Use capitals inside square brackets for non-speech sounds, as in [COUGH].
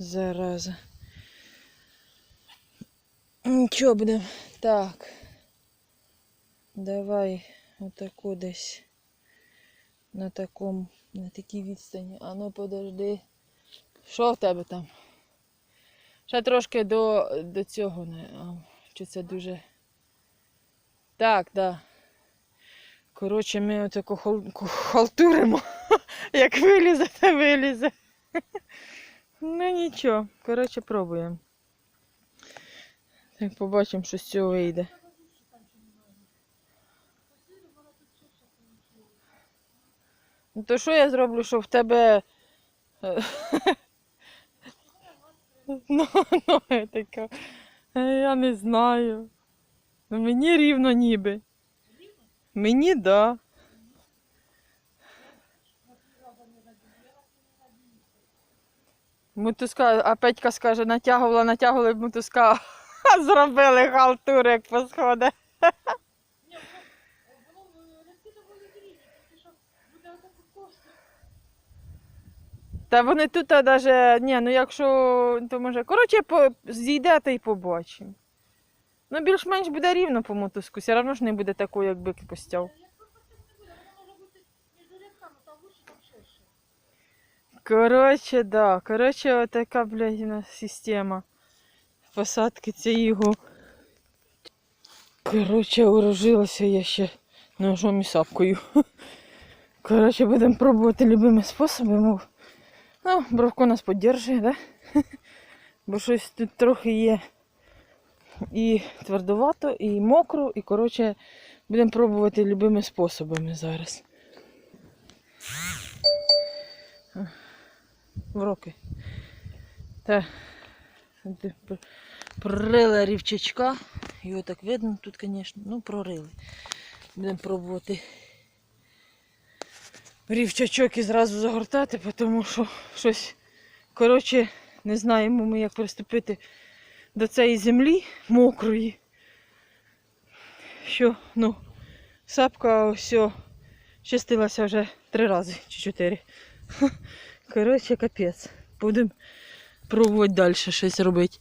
Зараза. Нічого будемо. Так. Давай отаку десь на такому, на такій відстані. А ну подожди. Що в тебе там? Ще трошки до, до цього. Не, а, чи це дуже. Так, так. Да. Коротше, ми отако хал- халтуримо. [LAUGHS] Як вилізе, то вилізе. [LAUGHS] Ну нічого. Коротше, пробуємо. Так побачимо, що з цього вийде. Ну то що я зроблю, що в тебе. е, [LAUGHS] Ну, ну, я така. е, Я не знаю. Ну, мені рівно ніби. Мені да. Мотузка, а Петька скаже, натягувала, натягували мотузка, [LAUGHS] зробили халтуру, як по сходах. Та вони тут навіть, ні, ну якщо, то може, коротше, по, зійде та й побачимо. Ну, більш-менш буде рівно по мотузку, все одно ж не буде такої, як бик постяв. Коротше, да. Коротше, отака, блядь, система посадки цієї. Коротше, урожилася я ще ножом і сапкою. [LAUGHS] Коротше, будемо пробувати любими способами. Ну, бровко нас підтримує, да? [LAUGHS] Бо щось тут трохи є і твердовато, і мокро, і коротше, будемо пробувати любими способами зараз. В роки. Та прорила рівчачка. Його так видно тут, звісно. Ну, прорили. Будемо пробувати рівчачок і зразу загортати, тому що щось, коротше, не знаємо ми, як приступити до цієї землі мокрої. Що, ну, сапка ось чистилася вже три рази чи чотири. Коротше, капець. Будемо пробувати далі щось робити.